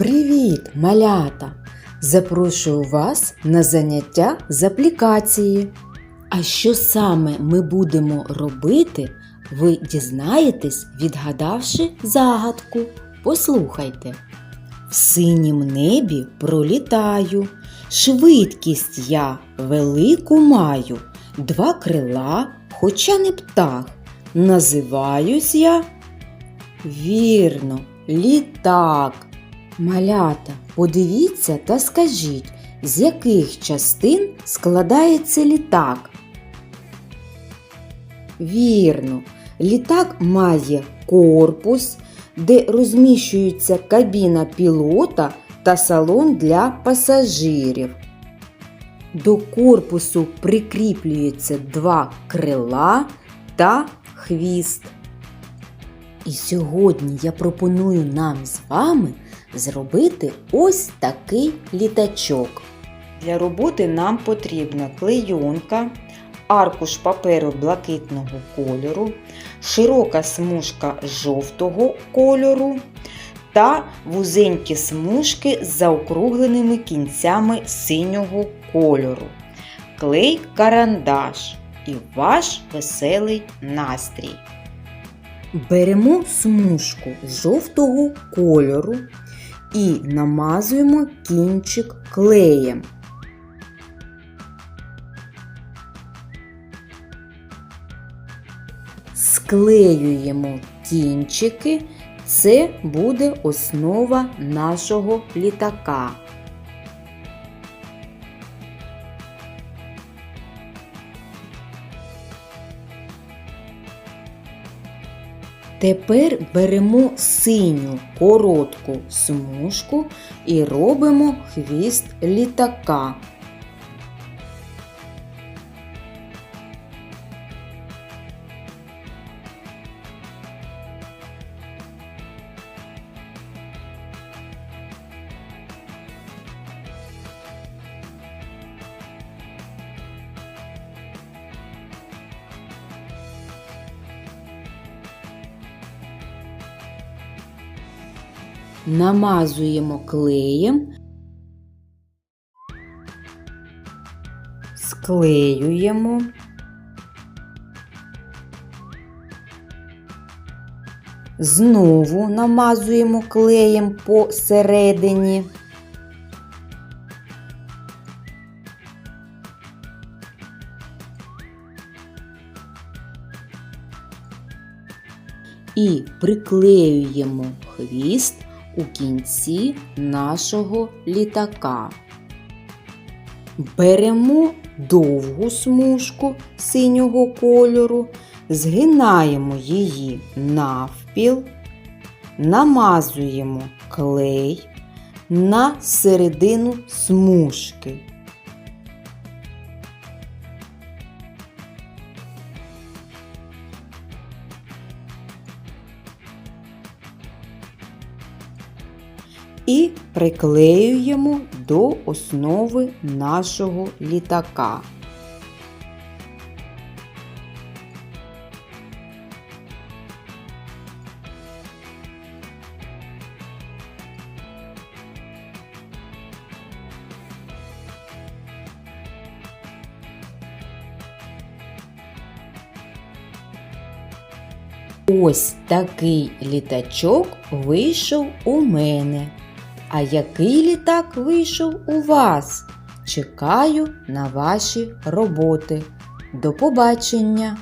Привіт, малята! Запрошую вас на заняття з аплікації. А що саме ми будемо робити, ви дізнаєтесь, відгадавши загадку. Послухайте. В синім небі пролітаю, швидкість я велику маю, два крила, хоча не птах. Називаюсь я вірно, літак. Малята, подивіться та скажіть, з яких частин складається літак? Вірно, літак має корпус, де розміщується кабіна пілота та салон для пасажирів. До корпусу прикріплюються два крила та хвіст. І сьогодні я пропоную нам з вами зробити ось такий літачок. Для роботи нам потрібна клейонка, аркуш паперу блакитного кольору, широка смужка жовтого кольору та вузенькі смужки з заокругленими кінцями синього кольору, клей карандаш і ваш веселий настрій. Беремо смужку жовтого кольору і намазуємо кінчик клеєм. Склеюємо кінчики, це буде основа нашого літака. Тепер беремо синю коротку смужку і робимо хвіст літака. Намазуємо клеєм, склеюємо. Знову намазуємо клеєм посередині. І приклеюємо хвіст у кінці нашого літака. Беремо довгу смужку синього кольору, згинаємо її навпіл, намазуємо клей на середину смужки. І приклеюємо до основи нашого літака. Ось такий літачок вийшов у мене. А який літак вийшов у вас? Чекаю на ваші роботи. До побачення!